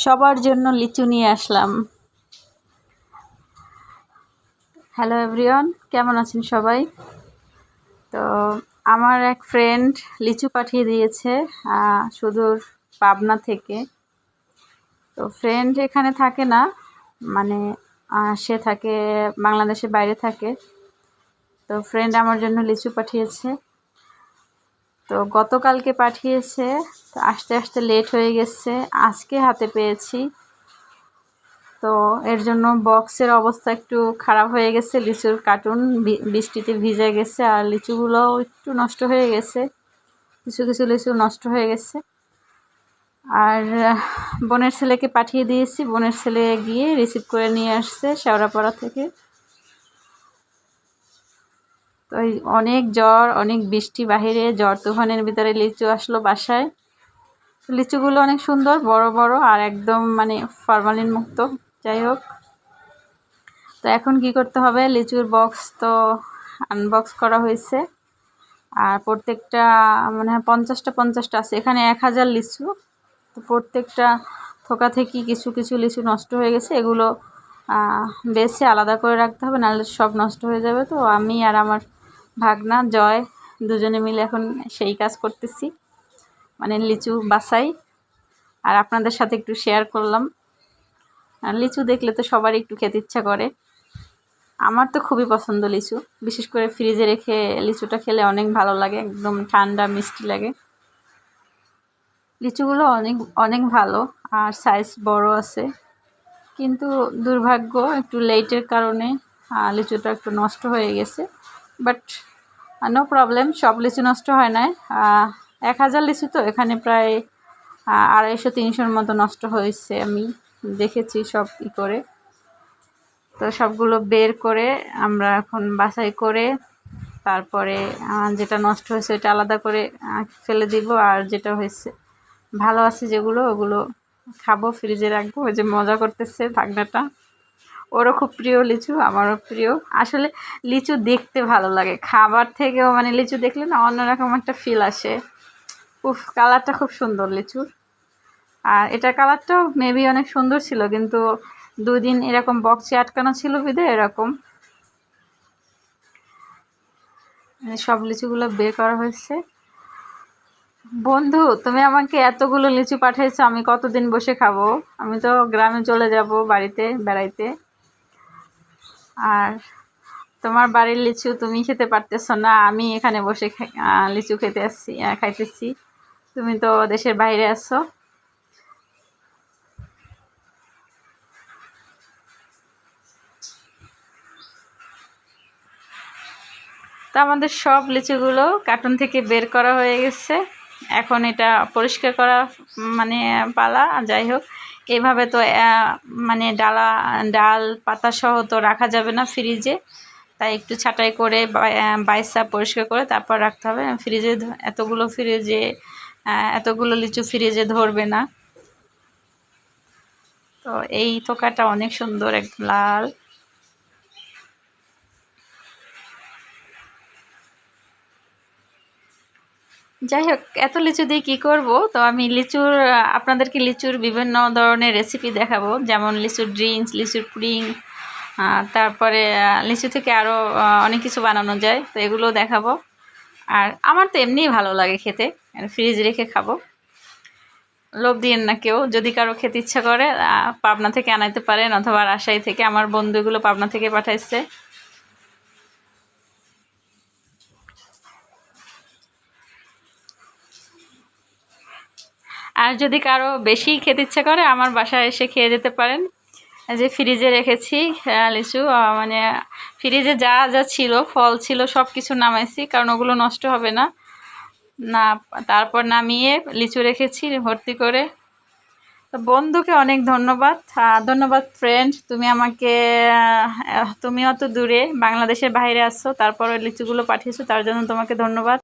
সবার জন্য লিচু নিয়ে আসলাম। হ্যালো এভরিওয়ান কেমন আছেন সবাই? তো আমার এক ফ্রেন্ড লিচু পাঠিয়ে দিয়েছে সুদূর পাবনা থেকে। তো ফ্রেন্ড এখানে থাকে না মানে সে থাকে, বাংলাদেশের বাইরে থাকে। তো ফ্রেন্ড আমার জন্য লিচু পাঠিয়েছে। তো গতকালকে পাঠিয়েছে, তো আসতে আসতে লেট হয়ে গেছে, আজকে হাতে পেয়েছি। তো এর জন্য বক্সের অবস্থা একটু খারাপ হয়ে গেছে, লিচুর কার্টুন বৃষ্টিতে ভিজে গেছে আর লিচুগুলোও একটু নষ্ট হয়ে গেছে, কিছু কিছু লিচু নষ্ট হয়ে গেছে। আর বোনের ছেলেকে পাঠিয়ে দিয়েছি, বোনের ছেলে গিয়ে রিসিভ করে নিয়ে আসছে, শেওড়াপাড়া থেকে। তো এই অনেক জ্বর, অনেক বৃষ্টি বাহিরে, জ্বর তুফানের ভিতরে লিচু আসলো বাসায়। লিচুগুলো অনেক সুন্দর, বড় বড় আর একদম মানে ফরমালিন মুক্ত। যাই হোক, তো এখন কি করতে হবে? লিচুর বক্স তো আনবক্স করা হয়েছে। আর প্রত্যেকটা মানে পঞ্চাশটা পঞ্চাশটা আছে। এখানে এক হাজার লিচু। তো প্রত্যেকটা থোকা থেকে কিছু কিছু লিচু নষ্ট হয়ে গেছে। এগুলো বেছে আলাদা করে রাখতে হবে, নাহলে সব নষ্ট হয়ে যাবে। তো আমি আর আমার ভাগনা, জয়, দুজনে মিলে এখন সেই কাজ করতেছি। মানে লিচু বাসাই আর আপনাদের সাথে একটু শেয়ার করলাম। আর লিচু দেখলে তো সবারই একটু খেতে ইচ্ছা করে। আমার তো খুবই পছন্দ লিচু। বিশেষ করে ফ্রিজে রেখে লিচুটা খেলে অনেক ভালো লাগে, একদম ঠান্ডা, মিষ্টি লাগে। লিচুগুলো অনেক অনেক ভালো আর সাইজ বড় আছে। কিন্তু দুর্ভাগ্য একটু লেটের কারণে লিচুটা একটু নষ্ট হয়ে গেছে। বাট নো প্রবলেম সব লিচু নষ্ট হয় না এক হাজার লিচু তো এখানে প্রায় আড়াইশো, তিনশোর মতো নষ্ট হয়েছে। আমি দেখেছি সব ই করে। তো সবগুলো বের করে আমরা এখন বাছাই করে তারপরে যেটা নষ্ট হয়েছে ওটা আলাদা করে ফেলে দিব। আর যেটা হয়েছে, ভালো আছে যেগুলো, ওগুলো খাব, ফ্রিজে রাখব। ওই যে মজা করতেছে ভাগনাটা ওরও খুব প্রিয় লিচু, আমারও প্রিয়। আসলে লিচু দেখতে ভালো লাগে। খাবার থেকেও মানে লিচু দেখলে না অন্যরকম একটা ফিল আসে। উফ কালারটা খুব সুন্দর লিচুর। আর এটা কালারটাও মেবি অনেক সুন্দর ছিল, কিন্তু দুই দিন এরকম বক্সে আটকানো ছিল বিদে এরকম। এই সব লিচুগুলো বের করা হয়েছে। বন্ধু, তুমি আমাকে এতগুলো লিচু পাঠিয়েছো, আমি কতদিন বসে খাব? আমি তো গ্রামে চলে যাব বাড়িতে, বেড়াইতে। আর তোমার বাড়ির লিচু তুমি খেতে পারতেছো না, আমি এখানে বসে লিচু খেতে আসছি খাইতেছি। তুমি তো দেশের বাইরে আছো। তো আমাদের সব লিচুগুলো কার্টুন থেকে বের করা হয়ে গেছে। এখন এটা পরিষ্কার করা মানে পালা, যাই হোক। এইভাবে তো মানে ডালা, ডাল পাতা সহ তো রাখা যাবে না ফ্রিজে তাই একটু ছাটাই করে বাইসা পরিষ্কার করে তারপর রাখতে হবে। ফ্রিজে এতগুলো ফ্রিজে এতগুলো লিচু ফ্রিজে ধরবে না। তো এই থোকাটা অনেক সুন্দর, একদম লাল। যাই হোক, এত লিচু দিয়ে কী করব? তো আমি লিচুর, আপনাদেরকে লিচুর বিভিন্ন ধরনের রেসিপি দেখাবো। যেমন লিচুর ড্রিঙ্কস লিচুর পুডিং তারপরে লিচু থেকে আরও অনেক কিছু বানানো যায়, তো এগুলো দেখাবো। আর আমার তো এমনিই ভালো লাগে খেতে ফ্রিজ রেখে খাব। লোভ দিয়েন না কেউ, যদি কারও খেতে ইচ্ছা করে পাবনা থেকে আনাইতে পারেন অথবা রাজশাহী থেকে, আমার বন্ধুগুলো পাবনা থেকে পাঠাইছে। আর যদি কারও বেশি খেতে ইচ্ছে করে, আমার বাসায় এসে খেয়ে যেতে পারেন। যে ফ্রিজে রেখেছি লিচু মানে ফ্রিজে যা যা ছিল, ফল ছিল সব কিছু নামাইছি, কারণ ওগুলো নষ্ট হবে না। না, তারপর নামিয়ে লিচু রেখেছি, ভর্তি করে। তো বন্ধুকে অনেক ধন্যবাদ। ধন্যবাদ ফ্রেন্ড তুমি আমাকে তুমি অত দূরে বাংলাদেশের বাইরে আসছো তারপর লিচুগুলো পাঠিয়েছো, তার জন্য তোমাকে ধন্যবাদ।